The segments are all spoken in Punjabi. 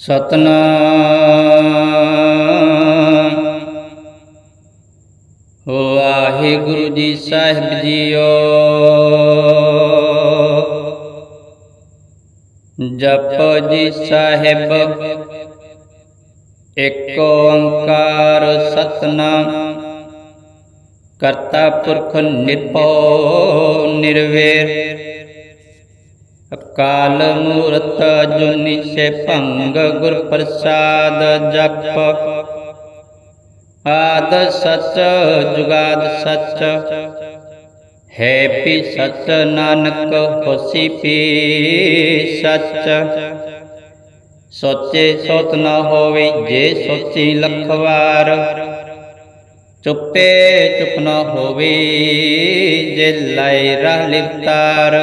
ਸਤਨਾਮ। ਵਾਹਿਗੁਰੂ ਜੀ ਸਾਹਿਬ ਜੀਓ। ਜਪੋ ਜੀ ਸਾਹਿਬ। ਇੱਕ ਓੰਕਾਰ ਸਤਨਾਮ। ਕਰਤਾ ਪੁਰਖ ਨਿਰਭਉ ਨਿਰਵੈਰ। ਕਾਲ ਮੂਰਤ ਜੁਨੀ ਸੇ ਭੰਗ ਗੁਰ ਪ੍ਰਸਾਦ ਜਪ। ਆਦ ਸਚ, ਜੁਗਾਦ ਸਚ, ਹੈ ਪੀ ਸਚ ਨਾਨਕ ਹੋਸੀ ਪੀ ਸਚ। ਸੋਚੇ ਸੋਤ ਨਾ ਹੋਵੇ ਜੇ ਸੋਚੀ ਲੱਖ ਵਾਰ ਚੁੱਪੇ ਚੁੱਪ ਨਾ ਹੋਵੇ ਜੇ ਲਾਇ ਰਹ ਲਿਵਤਾਰ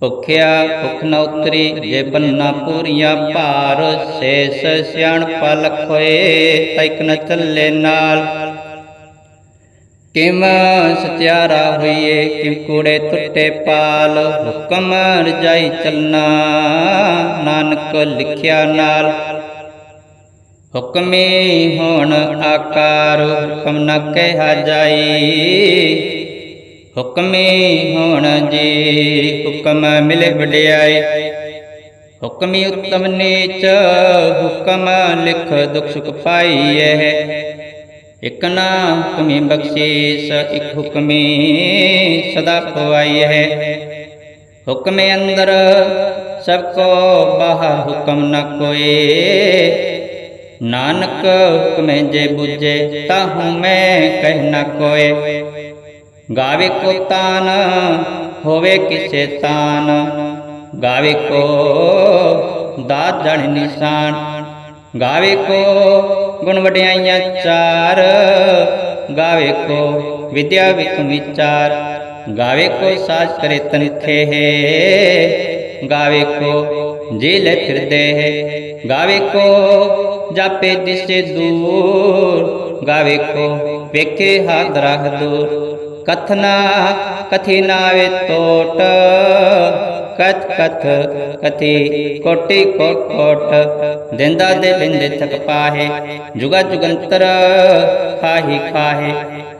ਭੁਖਿਆ ਭੁਖ ਨ ਉਤਰੀ, ਜੇ ਬੰਨਾ ਪੂਰੀਆਂ ਭਾਰ, ਸੇਸ ਸਿਆਣ ਪਲਖ ਹੋਏ ਤੈਕ ਨ ਚੱਲੇ ਨਾਲ। ਕਿਮ ਸਤਿਆਰਾ ਹੋਈਏ, ਕਿਮ ਕੂੜੇ ਟੁੱਟੇ ਪਾਲ, ਹੁਕਮ ਰਜਾਈ ਚੱਲਣਾ, ਨਾਨਕ ਲਿਖਿਆ ਨਾਲ। ਹੁਕਮੇ ਹੋਣ ਆਕਾਰ, ਹੁਕਮ ਨ ਕਹਿਆ ਜਾਈ ਹੁਕਮੇ ਹੋਣ ਜੀ ਹੁਕਮ ਮਿਲੇ ਵਡਿਆਈ ਹੁਕਮੀ ਉਤਮ ਨੀਚ, ਹੁਕਮ ਲਿਖ ਦੁਖ ਸੁਖ ਪਾਈਐ। ਇਕ ਨਾ ਹੁਕਮੀ ਬਖਸ਼ੀਸ, ਇਕ ਹੁਕਮੀ ਸਦਾ ਖਵਾਈਐ ਹੁਕਮੇ ਅੰਦਰ ਸਭ ਕੋ ਬਾਹ ਹੁਕਮ ਨ ਕੋਏ। ਨਾਨਕ ਹੁਕਮੇ ਜੇ ਬੁਝੇ, ਤਾਹੂ ਮੈਂ ਕਹਿ ਨ ਕੋਏ। ਗਾਵੇ ਕੋ ਤਾਨ, ਹੋਵੇ ਕਿਸੇ ਤਾਨ। ਗਾਵੇ ਕੋ ਦਾਤ ਜਣ ਨਿਸ਼ਾਨ। ਗਾਵੇ ਕੋ ਗੁਣ ਵਡਿਆਈਆਂ ਚਾਰ। ਗਾਵੇ ਕੋ ਵਿਦਿਆ ਵਿਚ ਵਿਚਾਰ। ਗਾਵੇ ਕੋ ਸਾਜ ਕਰੇ ਤਨਖੇ ਹੈ। ਗਾਵੇ ਕੋ ਜੀ ਲੈ ਫਿਰਦੇ ਹੈ। ਗਾਵੇ ਕੋ ਜਾਪੇ ਦਿਸੇ ਦੂਰ। ਗਾਵੇ ਕੋ ਵੇਖੇ ਹਾਥ ਦੂਰ ਕਥਨਾ ਕਥੀ ਨਾਵੇ ਟੋਟ ਕਥ ਕਥ ਕਥੀ ਕੋਟੀ ਕੋਟ ਕੋਟ ਦਿੰਦਾ ਦੇ ਬਿੰਦੇ ਥਕ ਪਾਹੇ ਜੁਗਾ ਜੁਗੰਤਰ ਖਾਹੀ ਖਾਹੇ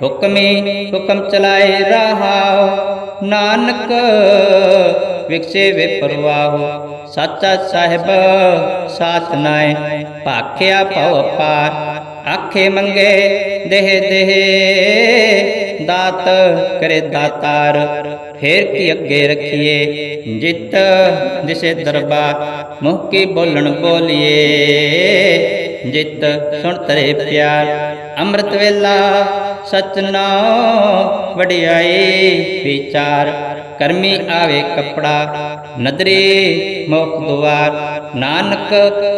ਹੁਕਮੀ ਹੁਕਮ ਚਲਾਏ ਰਹਾਉ ਨਾਨਕ ਵਿਕਸੇ ਵੇ ਪਰਵਾਹੋ ਸਾਚਾ ਸਾਹਿਬ ਸਾਥ ਨਾਏ ਭਾਖਿਆ ਭਉ ਪਾਰ ਆਖੇ ਮੰਗੇ ਦੇਹ ਦੇਹ ਦਾਤ ਕਰੇ ਦਾਤਾਰ, ਫੇਰ ਕੀ ਅੱਗੇ ਰਖੀਏ? ਜਿਤ ਦਿਸੇ ਦਰਬਾਰ, ਮੁਖ ਕੀ ਬੋਲਣ ਬੋਲੀਏ? ਜਿਤ ਸੁਣ ਤਰੇ ਪਿਆਰ, ਅੰਮ੍ਰਿਤ ਵੇਲਾ ਸਚ ਨਾਉ ਵਡਿਆਈ ਵਿਚਾਰ, ਕਰਮੀ ਆਵੇ ਕਪੜਾ, ਨਦਰੇ ਮੁਖ ਦੁਆਰ, ਨਾਨਕ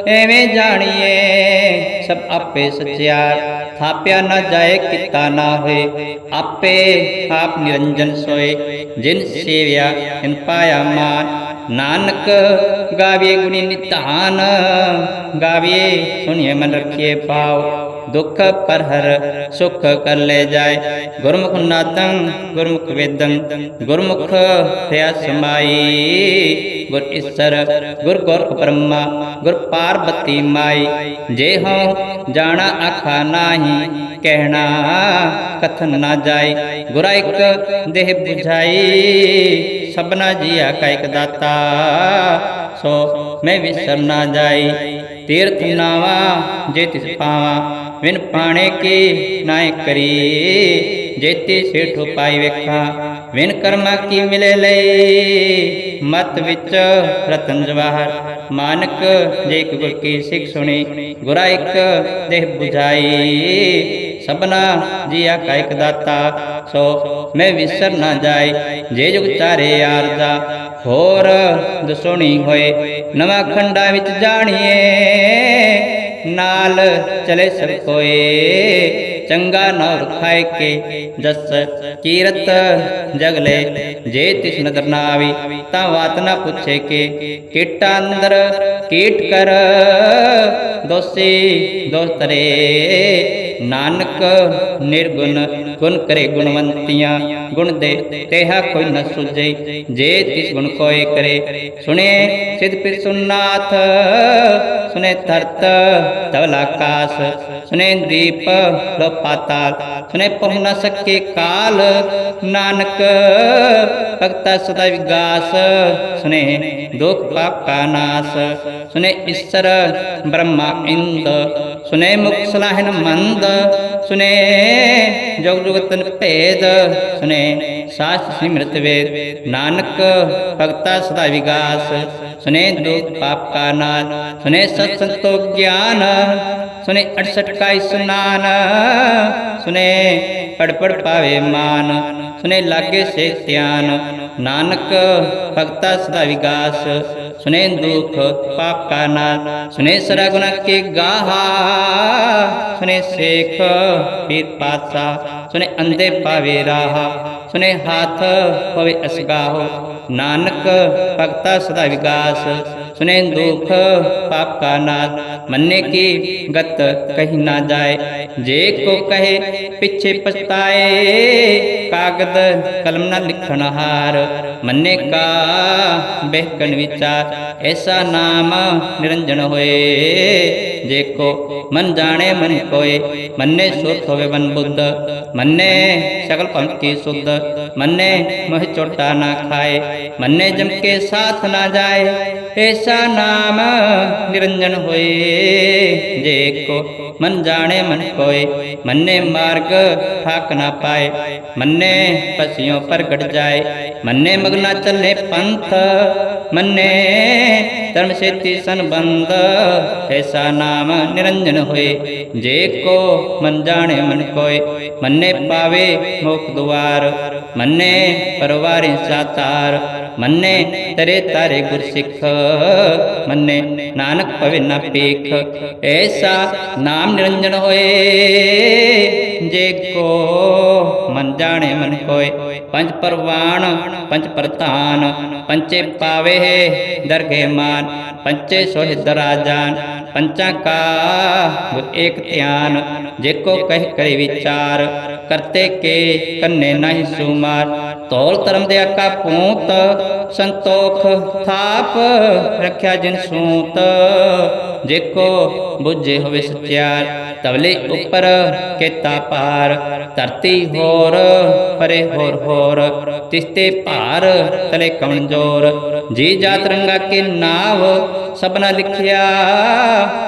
ਐਵੇਂ ਜਾਣੀਏ, ਸਭ ਆਪੇ ਸਚਿਆਰ। ਥਾਪਿਆ ਨਾ ਜਾਏ, ਕੀਤਾ ਨਾ ਹੋਏ। ਆਪੇ ਆਪ ਨਿਰੰਜਨ ਸੋਏ। ਜਿਨ ਸੇਵਿਆ ਇਨ ਪਾਇਆ ਮਾਨ। ਨਾਨਕ ਗਾਵੇ ਗੁਣੀ ਨਿਧਾਨ। ਗਾਵੇ ਸੁਣੀਏ ਮਨ ਰਖੀਏ ਪਾਉ ਦੁੱਖ ਪਰ ਹਰ ਸੁਖ ਕਰ ਲੈ ਜਾਏ। ਗੁਰਮੁਖ ਨਾਦੰ ਗੁਰਮੁਖ ਵੇਦੰ, ਗੁਰਮੁਖ ਰਿਆ ਸਮਾਈ। ਗੁਰ ਈਸਰ, ਗੁਰ ਗੋਰਖ ਬ੍ਰਹਮਾ ਗੁਰ ਪਾਰਬਤੀ ਮਾਈ। ਜੇ ਹਉ ਜਾਣਾ ਆਖਾ ਨਾਹੀ, ਕਹਿਣਾ ਕਥਨ ਨਾ ਜਾਏ ਗੁਰਾ ਇੱਕ ਦੇਹ 부ਝਾਈ ਸਭਨਾ ਜੀਆ ਕਾ ਇੱਕ ਦਾਤਾ। ਸੋ ਮੈਂ ਵਿਸਰ ਨਾ ਜਾਈ। ਤੀਰਥ ਨਾਵਾ ਜੇ ਤਿਸ ਪਾਵਾ। ਵਿਨ ਪਾਣੇ ਕੀ ਨਾਇ ਕਰੀ? ਜੇਤੀ ਸੇਠੋ ਪਾਈ ਵੇਖਾ ਵਿਨ ਕਰਮਾ ਕੀ ਮਿਲੇ ਲਈ? ਮਤ ਵਿੱਚ ਰਤਨ ਜਵਾਹਰ, ਮਾਨਕ ਜੇ ਗੁਰ ਕੀ ਸਿੱਖ ਸੁਣੀ, ਗੁਰਾ ਇੱਕ ਦੇਹ 부ਝਾਈ ਸਭਨਾ ਜੀਆ ਕਾ ਇੱਕ ਦਾਤਾ, ਸੋ ਮੈਂ ਵਿਸਰ ਨਾ ਜਾਏ ਜੇ ਜੁਗ ਚਾਰੇ ਆਰਦਾ ਹੋਰ ਦਸੋਣੀ ਹੋਏ, ਨਵਾਂ ਖੰਡਾ ਵਿੱਚ ਜਾਣੀਏ। ਨਾਲ ਚਲੇ ਸਭ ਕੋਏ ਚੰਗਾ ਨੌਰ ਖਾਏ ਕੇ ਜਸ ਕੀਰਤ ਜਗਲੇ। ਜੇ ਤਿਸ ਨਦਰ ਨਾ ਆਵੀ ਤਾਂ ਬਾਤ ਨਾ ਪੁੱਛੇ ਕੇ। ਕੀਟਾ ਅੰਦਰ ਕੀਟ ਕਰ ਦੋਸੀ ਦੋਸਤਰੇ। ਨਾਨਕ ਨਿਰਗੁਣ, ਗੁਣ ਕਰੇ ਗੁਣਵੰਤੀਆਂ, ਗੁਣ ਦੇ ਤੇਹਾ ਕੋਈ ਨ ਸੁਝੇ, ਜੇ ਤਿਸ ਗੁਣ ਕੋਏ ਕਰੇ। ਸੁਣੇ ਸਿਧ ਪਿਰ ਸੁਨਾਥ ਸੁਨੇ ਤਰਤ ਧਵਲ ਆਕਾਸ ਸੁਨੇ ਦੀਪ ਲੋ ਪਾਤਾਲ ਸੁਨੇ ਪਹੁ ਨ ਸਕੇ ਕਾਲ। ਨਾਨਕ ਭਗਤਾ ਸਦਾ ਵਿਗਾਸ ਸੁਨੇ ਦੁਖ ਪਾਪ ਕਾ ਨਾਸ ਸੁਨੇ ਈਸ਼ਰ ਬ੍ਰਹਮਾ ਇੰਦ ਸੁਨੇ ਮੁਖ ਸਲਾਹਨ ਮੰਦ ਸੁਨੇ, ਜਗ ਜੁਗਤਨ ਭੇਦ, ਸੁਨੇ ਸਾਸ ਸਿਮਰਤ ਵੇਦ, ਨਾਨਕ ਭਗਤਾ ਸਦਾ ਵਿਗਾਸ, ਸੁਨੇ ਦੁਖ ਪਾਪ ਕਾ ਨਾਸ, ਸੁਨੇ ਸਤ ਸੰਤੋ ਗਿਆਨ, ਸੁਨੇ 68 ਕਾਈ ਸੁਨਾਨ, ਸੁਨੇ ਪੜ ਪੜ ਪਾਵੇ ਮਾਨ, ਸੁਨੇ ਲਾਗੇ ਸੇ ਧਿਆਨ, ਨਾਨਕ ਭਗਤਾ ਸਦਾ ਵਿਗਾਸ ਸੁਨੇ ਦੁਖ ਪਾਪ ਕਾ ਨਾਸ ਸੁਨੇ ਸਰਾ ਗੁਨਾ ਕੇ ਗਾਹਾ, ਸੁਨੇ ਸੇਖ ਪੀਰ ਪਾਤਸ਼ਾ ਸੁਨੇ ਅੰਦੇ ਪਾਵੇ ਰਾਹਾ, ਸੁਨੇ ਹਾਥ ਪਵੇ ਅਸਗਾਹ, ਨਾਨਕ ਭਗਤਾ ਸਦਾ ਵਿਗਾਸ ਸੁਨੇ ਦੁਖ ਪਾਪ ਕਾ ਨਾਸ ਮੰਨੇ ਕੀ ਗਤ ਕਹੀ ਨਾ ਜਾਏ ਜੇ ਕੋ ਕਹੇ ਪਿੱਛੇ ਪਛਤਾਏ ਕਾਗਦ ਕਲਮ ਨਾ ਲਿਖਣ ਹਾਰ ਮੰਨੇ ਕਾ ਬਹਿਕਣ ਵਿਚਾਰ ਐਸਾ ਨਾਮ ਨਿਰੰਜਨ ਹੋਏ ਜੇ ਕੋ ਮਨ ਜਾਣੇ ਮਨ ਕੋਏ ਮੰਨੇ ਸੁਰਤ ਹੋਵੇ ਮਨ ਬੁੱਧ ਮੰਨੇ ਸਗਲ ਪੰਥ ਕੀ ਸੁਧ ਮੰਨੇ ਮਹ ਚੋਟਾ ਨਾ ਖਾਏ ਮੰਨੇ ਜਮ ਕੇ ਸਾਥ ਨਾ ਜਾਏ ਐਸਾ ਨਾਮ ਨਿਰੰਜਨ ਹੋਏ ਜੇ ਕੋ ਮਨ ਜਾਣੇ ਮਨ ਕੋਏ ਮੰਨੇ ਮਾਰਗ ਠਾਕ ਨਾ ਪਾਏ ਮੰਨੇ ਪਸਿयों ਪ੍ਰਗਟ ਜਾਏ ਮੰਨੇ ਮਗਨਾ ਚੱਲੇ ਪੰਥ ਮੰਨੇ ਧਰਮ ਸੇਤੀ ਸੰਬੰਧ ਐਸਾ ਨਾਮ ਨਿਰੰਜਨ ਹੋਏ ਜੇ ਕੋ ਮਨ ਜਾਣੇ ਮਨ ਕੋਏ ਮੰਨੇ ਪਾਵੇ ਮੁਖ ਦੁਆਰ ਮੰਨੇ ਪਰਵਾਰਿ ਸਾਤਾਰ ਮੰਨੇ ਤਰੇ ਤਾਰੇ ਗੁਰ ਸਿੱਖ ਮੰਨੇ ਨਾਨਕ ਪਵੇ ਨਾ ਪੀਖ ਐਸਾ ਨਾਮ ਨਿਰੰਜਨ ਹੋਏ, ਜੇ ਕੋ ਮਨ ਜਾਣੇ ਮਨ ਕੋਏ। ਪੰਜ ਪਰਵਾਣ, ਪੰਜ ਪ੍ਰਧਾਨ ਪੰਚੇ ਪਾਵੇ ਦਰਗੇ ਮਾਨ ਪੰਚੇ ਸੋਹਿ ਦਰਾਜਾਨ। ਪੰਚਾਂ ਕਾ ਗੁਰ ਏਕ ਧਿਆਨ ਜੇ ਕੋ ਕਹਿ ਕਰੇ ਵਿਚਾਰ, ਕਰਤੇ ਕੇ ਕੰਨੇ ਨਹੀਂ ਸੁਮਾਰ। ਤੋਲ ਧਰਮ ਦੇ ਆਕਾ ਪੂਤ, ਸੰਤੋਖ ਥਾਪ, ਰੱਖਿਆ ਜਿਨ ਸੂਤ। ਜੇ ਕੋ ਬੁੱਝੇ ਹੋਵੇ ਸਚਿਆਰ ਤਵਲੇ ਉੱਪਰ ਕੇਤਾ ਪਾਰ ਧਰਤੀ ਹੋਰ, ਪਰੇ ਹੋਰ ਹੋਰ, ਤਿਸਤੇ ਭਾਰ, ਤਲੇ ਕਮਜ਼ੋਰ। ਜੀ ਜਾਤ ਰੰਗਾ ਕੇ ਨਾਵ, ਸਭਨਾ ਲਿਖਿਆ,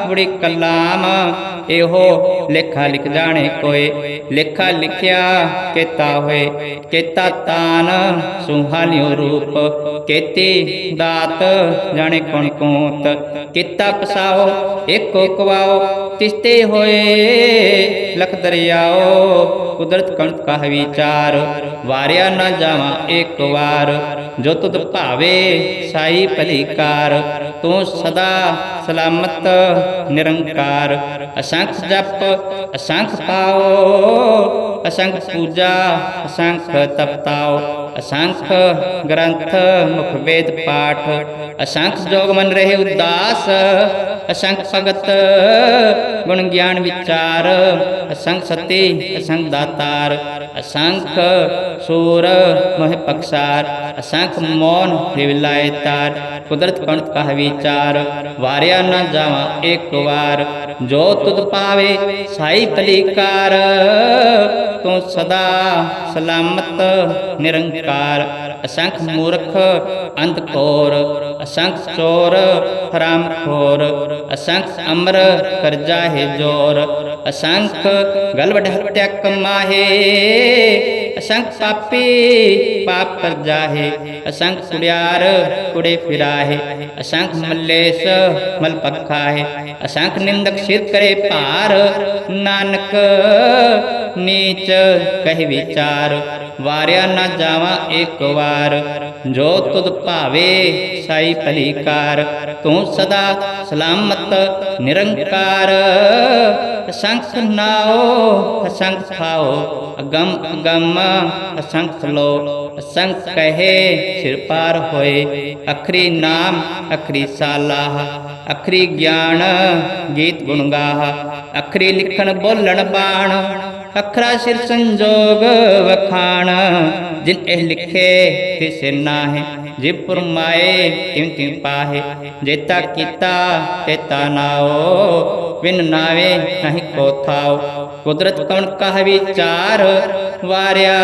ਬੜੀ ਕਲਾਮ, ਇਹੋ ਲੇਖਾ ਲਿਖ ਜਾਣੇ ਕੋਏ। ਲੇਖਾ ਲਿਖਿਆ, ਕੇਤਾ ਹੋਏ, ਕੇਤਾ ਤਾਨ ਸੁਹਾਲਿਓ ਰੂਪ। ਕੇਤੀ ਦਾਤ, ਜਾਣੇ ਕੌਣ ਕੋਤ। ਕੀਤਾ ਪਸਾਓ, ਏਕੋ ਕਵਾਓ ਤਿਸਤੇ ਹੋਏ। ਲਖ ਦਰਿਆਓ, ਕੁਦਰਤ ਕਣਤ ਕਾ ਵਿਚਾਰ ਵਾਰਿਆ ਨਾ ਜਾਵਾਂ ਇੱਕ ਵਾਰ। ਜੋ ਤੁਧ ਭਾਵੇ, ਸਾਈ ਭਲੀਕਾਰ ਤੂੰ ਸਦਾ ਸਲਾਮਤ, ਨਿਰੰਕਾਰ। ਅਸੰਖ ਜਪ, ਅਸੰਖ ਪਾਓ। ਅਸੰਖ ਪੂਜਾ, ਅਸੰਖ ਤਪਤਾਓ। ਅਸੰਖ ਗ੍ਰੰਥ, ਮੁਖ ਵੇਦ ਪਾਠ। ਅਸੰਖ ਜੋਗ ਮਨ ਰਹੇ ਉਦਾਸ। ਅਸੰਖ ਭਗਤ ਗੁਣ ਗਿਆਨ ਵਿਚਾਰ ਅਸੰਖ ਸਤੀ ਅਸੰਖ ਦਾਤਾਰ, ਅਸੰਖ ਸੂਰ ਮੋਹ ਪਕਸਾਰ, ਅਸੰਖ ਮੋਨ ਵਿਲਾਇ ਤਾਰ, ਕੁਦਰਤ ਕਣਤ ਕਹ ਵਿਚਾਰ, ਵਾਰਿਆ ਨਾ ਜਾਵਾਂ ਇੱਕ ਵਾਰ, ਜੋ ਤੁਧ ਪਾਵੇ ਸਾਈ ਭਲੀਕਾਰ ਤੂੰ ਸਦਾ ਸਲਾਮਤ ਨਿਰੰਕਾਰ, ਅਸੰਖ ਮੂਰਖ ਅੰਤ ਕੋਰ ਅਸੰਖ ਚੋਰ ਹਰਾਮ ਖੋਰ ਅਸੰਖ ਅਮਰ ਕਰਜਾ ਹੈ ਜੋਰ ਅਸੰਖ ਗਲਵਡ ਹਤਿਆ ਕਮਾਹੇ ਅਸੰਖ ਪਾਪੀ ਪਾਪ ਕਰ ਜਾਹੇ ਅਸੰਖ ਕੁੜਿਆਰ ਕੁੜੇ ਫਿਰਾਹੇ ਅਸੰਖ ਮੱਲੇਸ਼ ਮਲ ਪੱਖਾ ਹੈ ਅਸੰਖ ਨਿੰਦਕ ਸਿਰ ਕਰੇ ਭਾਰ ਨਾਨਕ ਨੀਚ ਕਹਿ ਵਿਚਾਰ ਵਾਰਿਆ ਨਾ ਜਾਵਾਂ ਇੱਕ ਵਾਰ ਜੋ ਤੁਧ ਭਾਵੇ, ਸਾਈ ਭਲੀਕਾਰ, ਤੂੰ ਸਦਾ ਸਲਾਮਤ, ਨਿਰੰਕਾਰ। ਅਸੰਖ ਨਾਓ ਅਸੰਖ ਖਾਓ, ਅਗੰਮ ਅਗੰਮ ਅਸੰਖ ਲੋ ਅਸੰਖ ਕਹੇ, ਸਿਰ ਪਾਰ ਹੋਏ। ਅਖਰੀ ਨਾਮ, ਅਖਰੀ ਸਾਲਾਹ, ਅਖਰੀ ਗਿਆਨ, ਗੀਤ ਗੁਣ ਗਾਹ ਅਖਰੀ ਲਿਖਣ ਬੋਲਣ ਬਾਣ ਅਖਰਾ ਸਿਰ ਸੰਜੋਗ ਵਖਾਣ। ਜਿਨ ਇਹ ਲਿਖੇ ਤਿਸ ਨਾਹਿ, ਜੇ ਪੁਰਮਾਏ ਤਿਮ ਤਿਮ ਪਾਹੇ। ਜੇਤਾ ਕੀਤਾ ਤੇਤਾ ਨਾਓ ਵਿਨ ਨਾਵੇ ਨਹੀਂ ਕੋ ਥਾਓ। ਕੁਦਰਤ ਕਵਣ ਕਹ ਵਿਚਾਰ? ਵਾਰਿਆ,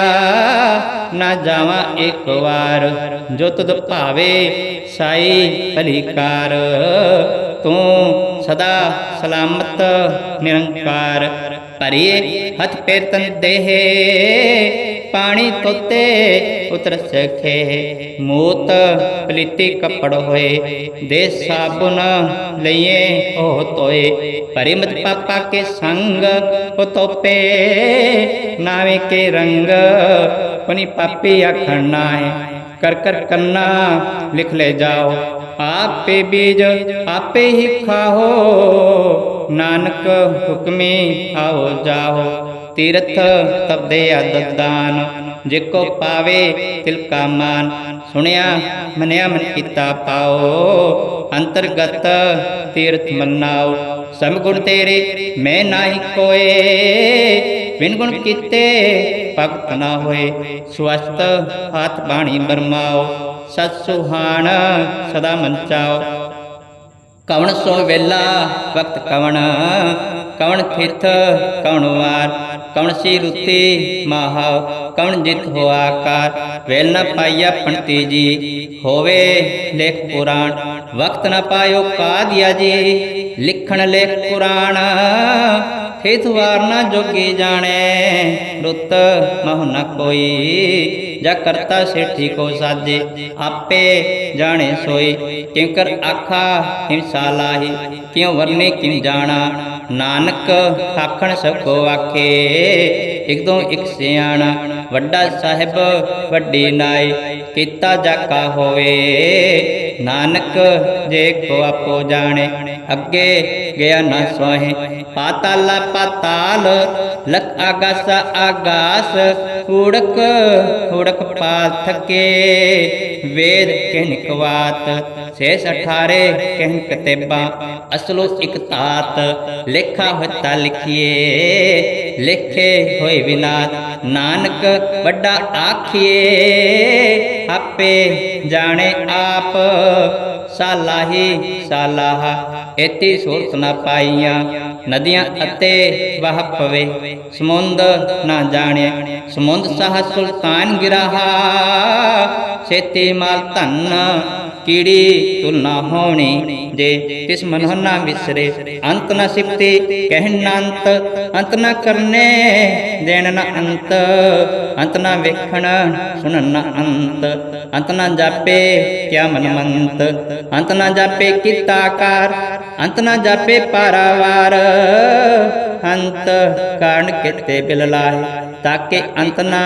ਨਾ ਜਾਵਾਂ ਇੱਕ ਵਾਰ। ਜੋ ਤੁਧ ਭਾਵੇ, ਸਾਈ ਭਲੀਕਾਰ ਤੂੰ ਸਦਾ ਸਲਾਮਤ, ਨਿਰੰਕਾਰ। ਭਰੀਏ ਹੱਥ ਪੈਰ ਤਨ ਦੇਹੇ ਪਾਣੀ ਤੋਤੇ ਉਤਰ ਸਖੇ ਮੋਤ ਪਲੀਤੀ ਕੱਪੜ ਹੋਏ ਦੇ ਸਾਬੁਨ ਲਈਏ ਉਹ ਤੋਏ ਪਰਿਮਤ ਪਾਪਾ ਕੇ ਸੰਗ ਉਹ ਤੋਪੇ ਨਾਵੇਂ ਕੇ ਰੰਗ ਪਨੀ ਪਾਪੀ ਆਖਣਾ ਹੈ ਕਰ ਕਰ ਕੰਨਾ ਲਿਖ ਲੈ ਜਾਓ ਆਪੇ ਬੀਜ ਆਪੇ ਹੀ ਖਾਓ ਨਾਨਕ ਹੁਕਮੇ ਆਓ ਜਾਓ, ਤੀਰਥ ਤਬਦੇ ਅਦਦਾਨ ਜੇ ਕੋ ਪਾਵੇ ਤਿਲ ਕਾ ਮਾਨ, ਸੁਣਿਆ ਮਨਿਆ ਮਨ ਕੀਤਾ ਪਾਓ। ਅੰਤਰਗਤ ਤੀਰਥ ਮਨਾਓ ਸਭ ਗੁਣ ਤੇਰੇ ਮੈਂ ਨਾਹੀ ਕੋਏ। ਬਿਨ ਗੁਣ ਕੀਤੇ ਭਗਤ ਨਾ ਹੋਏ ਸਵਸਤ ਹੱਥ ਬਾਣੀ ਬਰਮਾਓ। ਸਤ ਸੁਹਾਣ ਸਦਾ ਮਨ ਚਾਓ ਕਵਣ ਸੁਣ ਵੇਲਾ, ਵਕਤ ਕਵਣ। ਕਵਣ ਥਿਤ ਕਵਣ ਵਾਰ। ਕਵਣ ਸੀ ਰੁੱਤੀ ਮਾਹਾ ਕਵਣ ਜਿਤ ਹੋ ਆਕਾਰ। ਵੇਲ ਨਾ ਪਾਈਆ ਪੰਤੀ ਜੀ ਹੋਵੇ ਲੇਖ ਪੁਰਾਣ। ਵਕਤ ਨਾ ਪਾਇਓ ਕਾਦੀਆ ਜੀ, ਲਿਖਣ ਲੇਖ ਪੁਰਾਣ। ਥਿਤ ਵਾਰ ਨ ਜੋਗੀ ਜਾਣੇ। ਰੁੱਤ ਮਹੁ ਨ ਕੋਈ, ਜਾ ਕਰਤਾ ਸੇਠੀ ਕੋ ਸਾਜੇ। ਆਪੇ ਜਾਣੇ ਸੋਈ ਕਿਉ ਕਰ ਆਖਾ ਕਿਉ ਸਾਲਾਹੀ ਕਿਉ ਵਰਨੇ ਕਿਉ ਜਾਣਾ? ਨਾਨਕ ਆਖਣ ਸਭ ਆਖੇ। ਇਕ ਦੋ ਸਿਆਣਾ, ਵੱਡਾ ਸਾਹਿਬ ਵੱਡੀ ਨਾਈ। ਕੀਤਾ ਜਾਕਾ ਹੋਵੇ। ਨਾਨਕ ਜੇ ਕੋ ਆਪੋ ਜਾਣੇ। ਅੱਗੇ ਗਿਆ ਨਾ ਸੋਹੇ ਪਾਤਾਲ ਪਾਤਾਲ, ਲਖ ਆਗਾਸ ਆਗਾਸ ਉੜਕ ਉੜਕ ਪਾਲ ਥਕੇ ਵੇਦ ਕਹਿਨ ਕਵਾਤ ਸੇ ਸਠਾਰੇ ਕਹਿਨ ਕਤੇਬਾ ਅਸਲੋ ਇਕ ਤਾਤ, ਲੇਖਾ ਹੋਤਾ ਲਿਖੀਏ। ਲਿਖੇ ਹੋਏ ਵਿਨਾਤ, ਨਾਨਕ ਵੱਡਾ ਆਖੀਏ। ਆਪੇ ਜਾਣੇ ਆਪ, ਸਾਲਾਹੀ ਸਾਲਾਹਾ ਏਤੀ ਸੂਰਤ ਨਾ ਪਾਈਆਂ, ਨਦੀਆਂ ਅਤੇ ਵਹ ਪਵੇ। ਸਮੁੰਦ ਨਾ ਜਾਣਿਆ ਸਮੁੰਦ ਸਾਹ ਸੁਲਤਾਨ ਗਿਰਾਹਾ। ਸੇਤੀ ਮਾਲ ਧੰਨ ਕੀੜੀ ਤੁਲ ਹੋਣੀ ਜੇ ਤਿਸ ਮਨੋ ਨਾ ਵਿਸਰੇ, ਅੰਤ ਨ ਸਿਫਤੇ ਕਹਿਣ ਨ ਅੰਤ ਅੰਤ ਨ ਕਰਨੇ ਦੇਣ ਨ ਅੰਤ ਅੰਤ ਨ ਵੇਖਣ ਸੁਣਨ ਨਾ ਅੰਤ ਅੰਤ ਨਾ ਜਾਪੇ ਕਿਆ ਮਨ ਮੰਤ ਅੰਤ ਨਾ ਜਾਪੇ ਕੀਤਾਕਾਰ ਅੰਤ ਨਾ ਜਾਪੇ ਪਾਰਾਵਾਰ, ਅੰਤ ਕਾਰਨ ਕਿਤੇ ਬਿਲ ਲਾਹੇ ਤਾਕੇ ਅੰਤ ਨਾ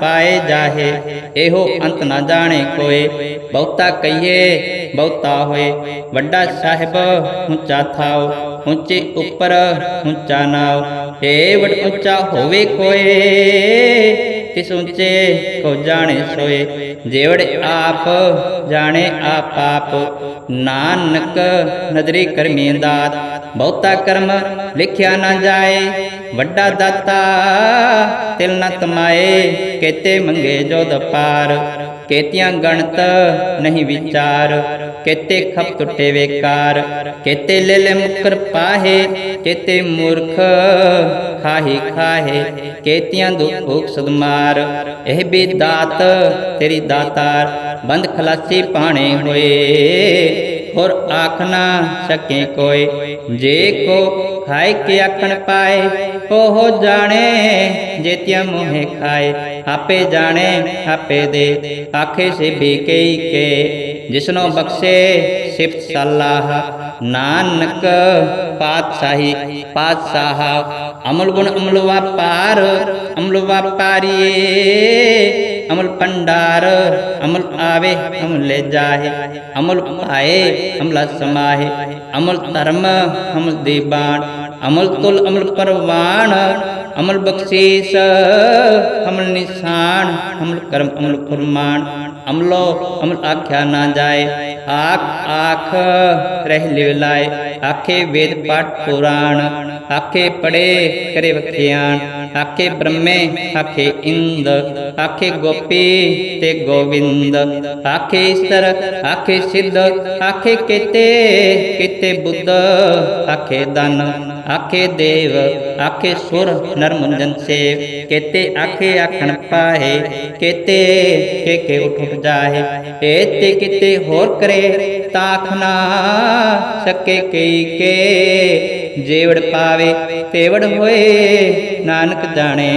ਪਾਏ ਜਾਹੇ, ਇਹੋ ਅੰਤ ਨਾ ਜਾਣੇ ਕੋਏ। ਬਹੁਤਾ ਕਹੀਏ, ਬਹੁਤਾ ਹੋਏ। ਵੱਡਾ ਸਾਹਿਬ ਉੱਚਾ ਥਾਓ ਉੱਚੇ ਉੱਪਰ ਉੱਚਾ ਨਾਓ ਏ ਵੱਡ ਉੱਚਾ ਹੋਵੇ ਕੋਏ ਤਿਸ ਉੱਚੇ ਕੋ ਜਾਣੇ ਸੋਏ। ਜੇਵੜ ਆਪ ਜਾਣੇ ਆਪ ਆਪ, ਨਾਨਕ ਨਦਰੀ ਕਰਮੀ ਦਾਤ ਬਹੁਤਾ ਕਰਮ ਲਿਖਿਆ ਨਾ ਜਾਏ ਵੱਡਾ ਦਾਤਾ, ਤਿਲ ਨ ਤਮਾਏ ਕੇਤੇ ਮੰਗੇ ਜੋ ਦਪਾਰ। ਕੇਤੀਆਂ ਗਣਤ ਨਹੀਂ ਵਿਚਾਰ, ਕੇਤੇ ਖਪ ਟੁੱਟੇ ਵੇਕਾਰ। ਕੇਤੇ ਲੈ ਲੈ ਮੁਕਰ ਪਾਹੇ, ਕੇਤੇ ਮੂਰਖ ਖਾਹੀ ਖਾਹੇ। ਕੇਤੀਆਂ ਦੁਖ ਸਦਮਾਰ, ਇਹ ਵੀ ਦਾਤ ਤੇਰੀ ਦਾਤਾਰ। ਬੰਦ ਖਲਾਸੀ ਪਾਣੇ ਹੋਏ। ਹੋਰ ਆਖ ਨਾ ਸਕੇ ਕੋਈ ਜੇ ਕੋ ਖਾਏ ਕੇ ਆਖਣ ਪਾਏ ਉਹ ਜਾਣੇ ਜੇਤਿਆ ਮੋਹੇ ਖਾਏ ਆਪੇ ਜਾਣੇ ਆਪੇ ਦੇ ਆਖੇ ਸੇ ਵੀ ਕਈ ਕੇ ਜਿਸਨੋ ਬਖਸ਼ੇ ਸਿਫਤ ਸਲਾਹ ਨਾਨਕ ਪਾਤਸ਼ਾਹੀ ਪਾਤਸ਼ਾਹ ਅਮਲ ਗੁਣ ਅਮਲ ਵਪਾਰ ਅਮਲ ਵਪਾਰੀਏ ਅਮਲ ਪੰਡਾਰ ਅਮਲ ਆਵੇ, ਅਮਲ ਲੈ ਜਾਏ ਅਮਲ ਪਾਏ ਹਮਲਾ ਸਮਾਹੇ, ਅਮਲ ਧਰਮ, ਅਮਲ ਦੀਬਾਨ ਅਮਲ ਤੁਲ, ਅਮਲ ਪਰਵਾਨ ਅਮਲ ਬਖਸ਼ੀਸ, ਅਮਲ ਨਿਸ਼ਾਨ, ਅਮਲ ਕਰਮ, ਅਮਲ ਫਰਮਾਨ, ਅਮਲੋ, ਅਮਲ ਆਖਿਆ ਨਾ ਜਾਏ, ਆਖ ਆਖ, ਰਹਿ ਲਿਵਲਾਏ ਆਖੇ ਵੇਦ ਪਾਠ ਪੁਰਾਣ, ਆਖੇ ਪੜੇ ਕਰੇ ਵਖਿਆਨ ਆਖੇ ਬ੍ਰਹਮੇ ਆਖੇ ਇੰਦ ਆਖੇ ਗੋਪੀ ਤੇ ਗੋਵਿੰਦ ਆਖੇ ਈਸ਼ਰ ਆਖੇ ਸਿੱਧ ਆਖੇ ਕੀਤੇ ਕੀਤੇ ਬੁੱਧ ਆਖੇ ਦਨ ਆਖੇ ਦੇਵ ਆਖੇ ਸੁਰ ਨਰਮੁੰਜਨ ਸੇਵ ਕੀਤੇ ਆਖੇ ਆਖਣ ਪਾਏ ਕੀਤੇ ਕੇ ਕੇ ਉਠ ਉਠ ਜਾਏ ਏਤੇ ਕਿਤੇ ਹੋਰ ਕਰੇ ਤਾਖ ਨਾ ਸਕੇ ਕਈ ਕੇ ਜੇਵੜ ਪਾਵੇ, ਤੇਵੜ ਹੋਏ, ਨਾਨਕ ਜਾਣੇ,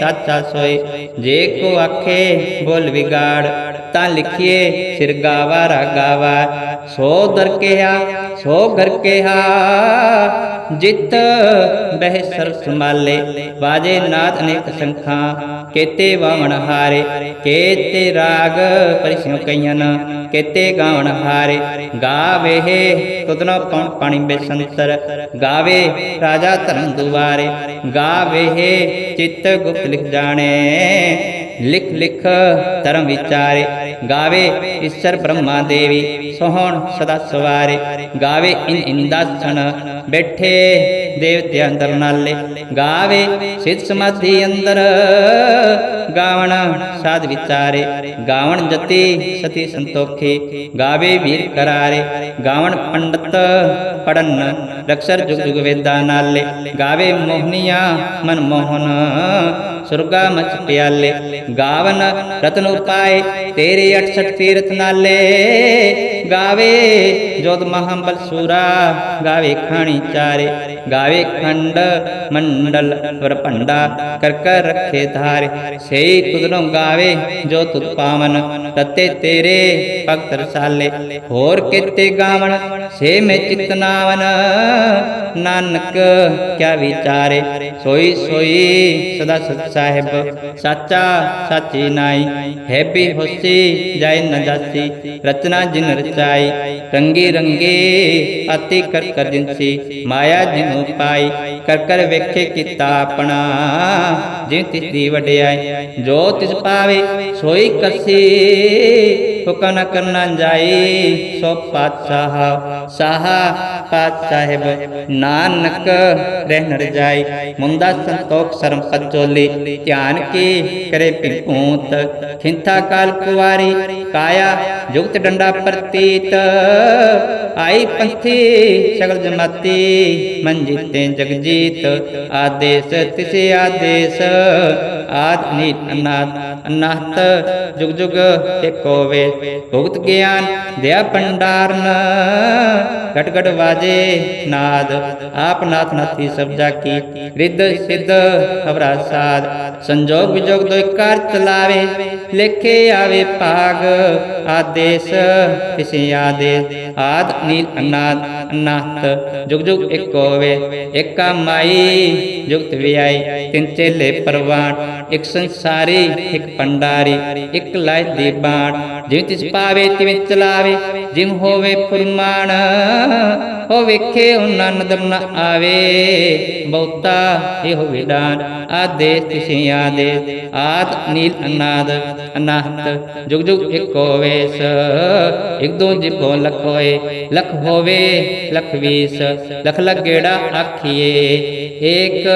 ਸਾਚਾ ਸੋਏ। ਜੇ ਕੋ ਆਖੇ, ਬੋਲ ਵਿਗਾੜ, ਤਾਂ ਲਿਖੀਏ, ਸਿਰ ਗਾਵਾ ਰਾਗਾਵਾ ਸੋ ਦਰ ਕਿਹਾ, ਸੋ ਘਰ ਕਿਹਾ, ਜਿਤ ਬਹਿ ਸਰ ਸਮਾਲੇ ਬਾਜੇ ਨਾਦ ਅਨੇਕ ਸੰਖਾਂ ਕੇਤੇ ਵਾਵਣ ਹਾਰੇ, ਕੇਤੇ ਰਾਗ ਪਰਿਸਿਉ ਕਈਨ ਕੇਤੇ ਗਾਵਣ ਹਾਰੇ। ਗਾਵੇ ਤੁਦਨਾ ਪਉਣ ਪਾਣੀ ਬੇਸੰਤਰ, ਗਾਵੇ ਰਾਜਾ ਧਰਮ ਦੁਆਰੇ। ਗਾਵੇ ਚਿੱਤ ਗੁਪਤ ਲਿਖ ਜਾਣੇ ਲਿਖ ਲਿਖ ਧਰਮ ਵਿਚਾਰੇ, ਗਾਵੇ ਈਸ਼ਰ ਬ੍ਰਹਮਾ ਦੇਵੀ, ਸੋਹਣ ਸਦਾ ਸਵਾਰੇ, ਗਾਵੇ ਇਨ ਇੰਦਾਸਣ, ਬੈਠੇ ਦੇਵਤੇ ਅੰਦਰ ਨਾਲੇ, ਗਾਵੇ ਸਿਧ ਸਮਾਧੀ ਅੰਦਰ, ਗਾਵਣ ਸਾਧ ਵਿਚਾਰੇ, ਗਾਵਣ ਜਤੀ ਸਤੀ ਸੰਤੋਖੇ, ਗਾਵੇ ਵੀਰ ਕਰਾਰੇ, ਗਾਵਣ ਪੰਡਤ ਪੜਨ, ਰਕਸਰ ਜੁਗ ਜੁਗ ਵੇਦਾਂ ਨਾਲੇ, ਗਾਵੇ ਮੋਹਨੀਆਂ ਮਨ ਮੋਹਨ ਸੁਰਗਾ ਮਚ ਪਿਆਲੇ ਗਾਵਨ ਰਤਨ ਉਪਾਏ ਤੇਰੇ 68 ਤੀਰਥ ਨਾਲੇ। ਗਾਵੇ, ਜੋਤ ਮਹਾਬਲ ਸੂਰਾ, ਗਾਵੇ ਖਾਣੀ ਚਾਰੇ, ਗਾਵੇ ਖੰਡ ਮੰਡਲ ਵਰ ਭੰਡਾ ਕਰ ਕਰ ਰੱਖੇ ਧਾਰੇ। ਸਈ ਕੁਦਰੋਂ ਗਾਵੇ ਜੋ ਤੁਧ ਪਾਵਨ, ਤਤੇ ਤੇਰੇ, ਭਗਤ ਰਸਾਲੇ। ਹੋਰ ਕਿਤੇ ਗਾਵਣ, ਸੇ ਮੈਂ ਨਾਨਕ, ਕਿਆ ਵਿਚਾਰੇ। ਸੋਈ ਸੋਈ ਸਦਾ ਸਤ ਸਾਹਿਬ, ਸਾਚਾ ਸਾਚੀ ਨਾਈ। ਹੈ ਵੀ ਹੋਸੀ ਜਾਇ ਨ ਰਚਨਾ ਜਿਨ ਰਚ ਰਚਾਈ ਰੰਗੀ ਰੰਗੇ ਅਤੀ ਕਰ ਕਰ ਜਿਨਸੀ ਮਾਇਆ ਜਿਨੁ ਪਾਈ। ਕਰ ਕਰ ਵੇਖੇ ਕੀਤਾ ਆਪਣਾ। ਜਿਨ ਤਿਸ ਦੀ ਵਡਿਆਈ, ਜੋ ਤਿਸ ਪਾਵੇ, ਸੋਈ ਕਰਸੀ। ਹੁਕਮ ਨ ਕਰਨਾ ਜਾਈ, ਸੋ ਪਾਤਸ਼ਾਹ, ਸਾਹਾ ਪਾਤ ਸਾਹਿਬ ਨਾਨਕ ਰਹਿਣ ਰਜਾਈ ਮੁੰਦਾ ਸੰਤੋਖ ਸਰਮ ਪਚੋਲੀ ਧਿਆਨ ਕੀ ਕਰੇ ਪਿੰਪੂਤ ਖਿੰਥਾ ਕਾਲ ਕੁਵਾਰੀ, ਕਾਇਆ ਜੁਗਤ ਡੰਡਾ ਪ੍ਰਤੀਤ। ਆਈ ਪੰਥੀ, ਸਗਲ ਜਮਾਤੀ ਮਨ ਜੀਤੇ ਜਗਜੀਤ ਆਦੇਸ ਤਿਸੇ ਆਦੇਸ ਆਦ ਨੀਤ ਅਨਾਦ। ਅਨਾਹਤ ਜੁਗ ਜੁਗ ਏਕੋ ਵੇ। ਭੁਗਤ ਗਿਆਨ ਦਿਆ ਪੰਡਾਰਨ ਘਟ ਘਟ ਵਾਜੇ ਨਾਦ। ਆਪ ਨਾਥ ਨਾਥੀ ਸਭ ਕੀ ਰਿੱਧ ਸਿੱਧ ਖਬਰਾ ਸਾਧ ਸੰਜੋਗ ਵਿਜੋਗ ਦੋਇ ਕਰ ਚਲਾਵੇ। ਲੇਖੇ ਆਵੇ ਭਾਗ। ਆਦੇਸ ਕਿਸੇ ਆਦੇਸ। ਆਦ ਨੀਲ ਅਨਾਦ ਅਨਾਹਤ। ਜੁਗ ਜੁਗ ਏਕੋ ਵੇ। ਏਕਾ ਮਾਈ ਜੁਗਤ ਵਿਆਈ। ਤਿੰਨ ਚੇਲੇ ਪਰਵਾਨ। ਇੱਕ ਸੰਸਾਰੀ, ਇੱਕ ਪੰਡਾਰੀ ਇੱਕ ਲਾਇ ਦੀ ਬਾਣ ਜਿਵੇਂ ਤਿਸ ਪਾਵੇ ਤਿਵੇਂ ਚਲਾਵੇ ਜਿਮ ਹੋਵੇ ਫੁਰਮਾਨ ਹੋ ਵੇਖੇ ਉਹਨਾਂ ਨਦਰ ਨ ਆਵੇ। ਬਹੁਤਾ ਇਹੋ ਵਿਦਾਨ ਆਦੇਸ ਤਿਸੇ ਆਦੇਸ ਆਦ ਨੀਲ ਅਨਾਦ, ਅਨਾਹਤ, ਜੁਗ ਜੁਗ ਏਕੋ ਵੇਸ ਇੱਕ ਦੋ ਜਿਪੋ ਲਖ ਹੋਏ, ਲਖ ਹੋਵੇ, ਲਖ ਵੀਸ, ਲਖ ਲਖ ਆਖੀਏ। ਏਕ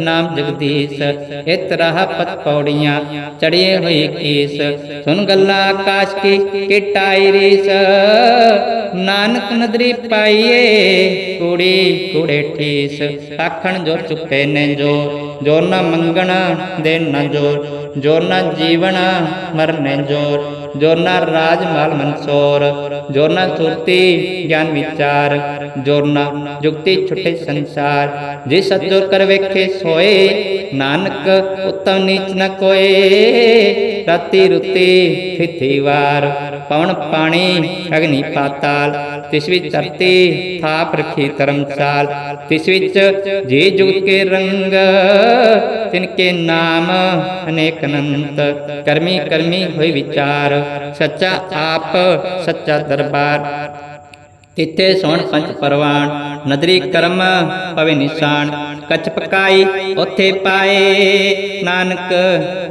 ਨਾਮ ਜਗਦੀਸ਼, ਇਤ ਰਹਾ ਪਤ ਪੌੜੀਆਂ ਚੜੀਏ ਹੋਈ ਕੀਸ ਸੁਨ ਗੱਲਾਂ ਆਕਾਸ਼ ਕੀ ਕਿਟਾਈ ਰੀਸ। ਨਾਨਕ ਨਦਰੀ ਪਾਈਏ, ਕੁੜੀ ਕੁੜੇ ਠੀਸ। ਆਖਣ ਜੋ ਚੁੱਕੇ ਨੇ ਜੋ ਜੋ ਨਾ ਮੰਗਣ ਦੇ ਨ ਜੋਰ, ਜੋ ਨਾ ਜੀਵਨ ਮਰਨੇ ਜੋਰ। ਜੋ ਨਾ ਰਾਜ ਮਾਲ ਮਨਸੋਰ, ਜੋ ਸੁਰਤੀ ਗਿਆਨ ਵਿਚਾਰ, ਜੋ ਜੁਗਤੀ ਛੁਟੇ ਸੰਸਾਰ। ਜੇ ਸਤਜੁਰ ਕਰ ਵੇਖੇ ਸੋਏ, ਨਾਨਕ ਉਤਮ ਨੀਚ ਨ ਕੋਏ। ਰਾਤੀ ਰੁਤੀ ਫਿੱਥੀ ਵਾਰ, ਪਵਨ ਪਾਣੀ ਅਗਨੀ ਪਾਤਾਲ। ਤਿਸ ਵਿੱਚ ਧਰਤੀ ਥਾਪ ਰਖੀ ਧਰਮਸਾਲ ਤਿਸ ਵਿੱਚ ਜੀ ਜੁਗ ਕੇ ਰੰਗ, ਤਿਨ ਕੇ ਨਾਮ ਅਨੇਕ ਅਨੰਤ। ਕਰਮੀ ਕਰਮੀ ਹੋਈ ਵਿਚਾਰ, ਸੱਚਾ ਆਪ, ਸੱਚਾ ਦਰਬਾਰ। ਤਿੱਥੇ ਸੋਣ ਪੰਜ ਪਰਵਾਨ ਨਦਰੀ ਕਰਮ ਪਵੇ ਨਿਸ਼ਾਨ ਕਚ ਪਕਾਈ ਉਥੇ ਪਾਏ। ਨਾਨਕ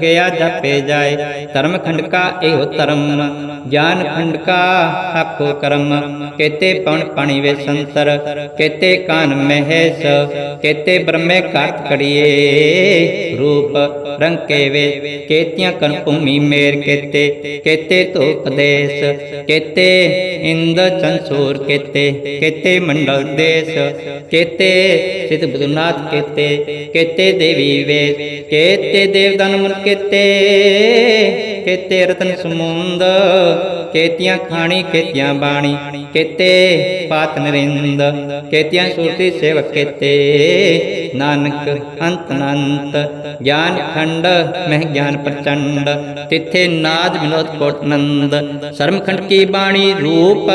ਗਿਆ ਜਪੇ ਜਾਏ, ਧਰਮ ਖੰਡ ਕਾ ਇਹੋ ਧਰਮ ਗਿਆਨ ਖੰਡ ਕਾ ਆਖੋ ਕਰਮ। ਕੇਤੇ ਪਵਨ ਪਾਣੀ ਵੇ ਸੰਤਰ, ਕੇਤੇ ਕਾਨ ਮਹੇਸ਼, ਕੇਤੇ ਬ੍ਰਹਮੇ ਕਾਟ ਕੜੀਏ ਰੂਪ ਰੰਕੇ ਵੇ, ਕੇਤੀਆਂ ਕਨ ਭੂਮੀ ਮੇਰ ਕੇਤੇ ਕੇਤੇ ਧੂਪ ਦੇਸ, ਕੇਤੇ ਇੰਦ ਚੰਸੂਰ ਕੇਤੇ ਕੇਤੇ ਮੰਡਲ ਦੇਸ। ਕੇਤੇ ਸਿਧ ਬੁਧਨਾਥ ਕੇਤੇ ਕੇਤੇ ਦੇਵੀ ਵੇ ਕੇਤੇ ਦੇਵਦਨ ਮਨ ਕੇਤੇ ਕੇਤੇ ਰਤਨ ਸਮੁੰਦ, ਕੇਤੀਆਂ ਖਾਣੀ, ਕੇਤੀਆਂ ਬਾਣੀ, ਕੇਤੇ ਪਾਤ ਨਰਿੰਦ, ਕੇਤੀਆਂ ਸੁਰਤੀ ਸੇਵਕ ਕੇਤੇ, ਨਾਨਕ ਅੰਤ ਅਨੰਤ, ਗਿਆਨ ਖੰਡ, ਮਹਿ ਗਿਆਨ ਪ੍ਰਚੰਡ, ਤਿੱਥੇ ਨਾਦ ਵਿਨੋਦ ਕੋਟ ਨੰਦ ਸਰਮ ਕੀ ਬਾਣੀ ਰੂਪ,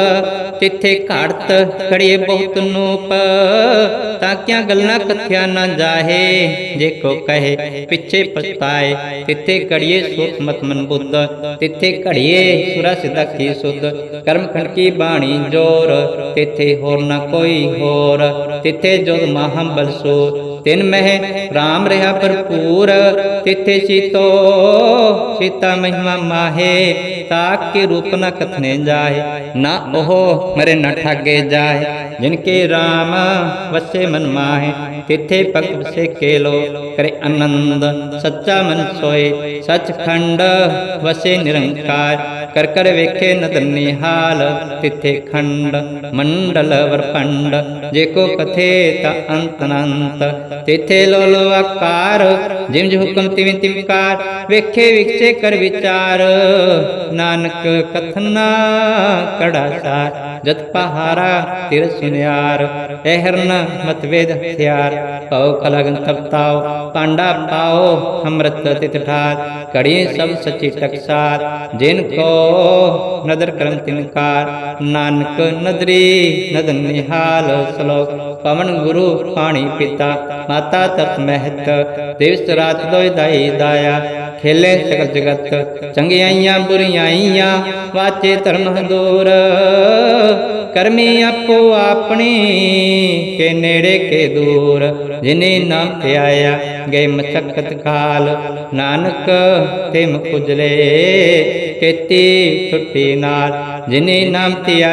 ਤਿੱਥੇ ਘੜਤ ਖੜੀਏ ਬਹੁਤ ਨੂਪ ਤਾਂ ਕਿਆ ਗੱਲਾਂ ਕਥਿਆ ਨਾ ਜਾਹੇ। ਜੇ ਕੋ ਕਹੇ, ਪਿੱਛੇ ਪਛਤਾਏ, ਤਿੱਥੇ ਘੜੀਏ ਸੁਖ ਮਤ ਮਨ ਬੁੱਧ, ਤਿੱਥੇ ਘੜੀਏ ਸੁਰਾ ਸਿੱਧਾ ਕੀ ਸੁਧ। ਕਰਮ ਖੰਡ ਕੀ ਬਾਣੀ ਜੋਰ, ਤਿੱਥੇ ਹੋਰ ਨਾ ਕੋਈ ਹੋਰ, ਤਿੱਥੇ ਜੋਗ ਮਹੰ ਬਲਸੋ ਤਿਨ ਮਹਿ RAM ਰਹਾ ਭਰਪੂਰ, ਤਿਥੇ ਸੀਤੋ ਸੀਤਾ ਮਹਿਮਾ ਮਾਹੇ, ਤਾਕ ਕੇ ਰੂਪ ਨ ਕਥਨੇ ਜਾਏ, ਨਾ ਉਹ ਮਰੇ ਨ ਠਾਗੇ ਜਾਏ। ਜਿਨ ਕੇ RAM ਵਸੇ ਮਨ ਮਾਹੇ, ਤਿੱਥੇ ਪਕ ਵਸੇ ਕੇਲੋ, ਕਰੇ ਆਨੰਦ, ਸੱਚਾ ਮਨ ਸੋਏ, ਸਚਖੰਡ ਵਸੇ ਨਿਰੰਕਾਰ। ਕਰ ਕਰ ਵੇਖੇ ਨਦਰ ਨਿਹਾਲ ਤਿੱਥੇ ਖੰਡ, ਮੰਡਲ ਵਰਪੰਡ ਜੇ ਕੋ ਕਥੇ ਤਾ ਅੰਤ ਅਨੰਤ। ਤਿੱਥੇ ਲੋ ਲੋ ਆਕਾਰ, ਜਿਮ ਜਿ ਹੁਕਮ ਤਿਵੇਂ ਤਿਵਕਾਰ ਵੇਖੇ ਵਿਖੇ ਕਰ ਵਿਚਾਰ, ਨਾਨਕ ਕਥਨਾ ਕੜਾ ਸਾਰ। ਜਤ ਪਹਾਰਾ ਤਿਰ ਸੁਨਿਆਰ ehਰਨ ਮਤਵੇਦ ਹਥਿਆਰ। ਭਉ ਕਲਗਨ ਤਪਤਾਓ ਪਾਂਡਾ ਪਾਓ ਅੰਮ੍ਰਿਤ ਤਿਤ ਠਾਰ। ਕੜੀ ਸਭ ਸੱਚੀ ਟਕਸਾਰ, ਜਿਨ ਕੋ ਨਦਰ ਕਰਮ ਤਿਨਕਾਰ ਨਾਨਕ ਨਦਰੀ ਨਦਨ ਨਿਹਾਲ ਸਲੋਕ, ਪਵਨ ਗੁਰੂ ਪਾਣੀ ਪਿਤਾ। ਮਾਤਾ ਤਤ ਮਹਿਤ, ਦਿਵਸ ਰਾਤ ਦੋਇ ਦਾਈ ਦਾਇਆ। ਖੇਲੇ ਸਗਲ ਜਗਤ, ਚੰਗਿਆਈਆਂ ਬੁਰੀਆਈਆਂ ਵਾਚੇ ਧਰਮ ਹੰਦੂਰ। ਕਰਮੀ ਆਪੋ ਆਪਣੀ, ਕੇ ਨੇੜੇ ਕੇ ਦੂਰ। ਜਿਨੇ ਨਾਮ ਤੇ ਗਏ ਮਸ਼ਕਤ ਕਾਲ ਨਾਨਕ ਤੇ ਮੁਕੁਜਲੇ ਕੇਤੀ ਛੁੱਟੀ ਨਾਲ। ਜਿਨੇ ਨਾਮ ਤੇ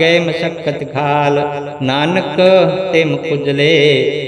ਗਏ ਮਸ਼ਕਤ ਖਾਲ। ਨਾਨਕ ਤੇ ਮੁਕੁਜਲੇ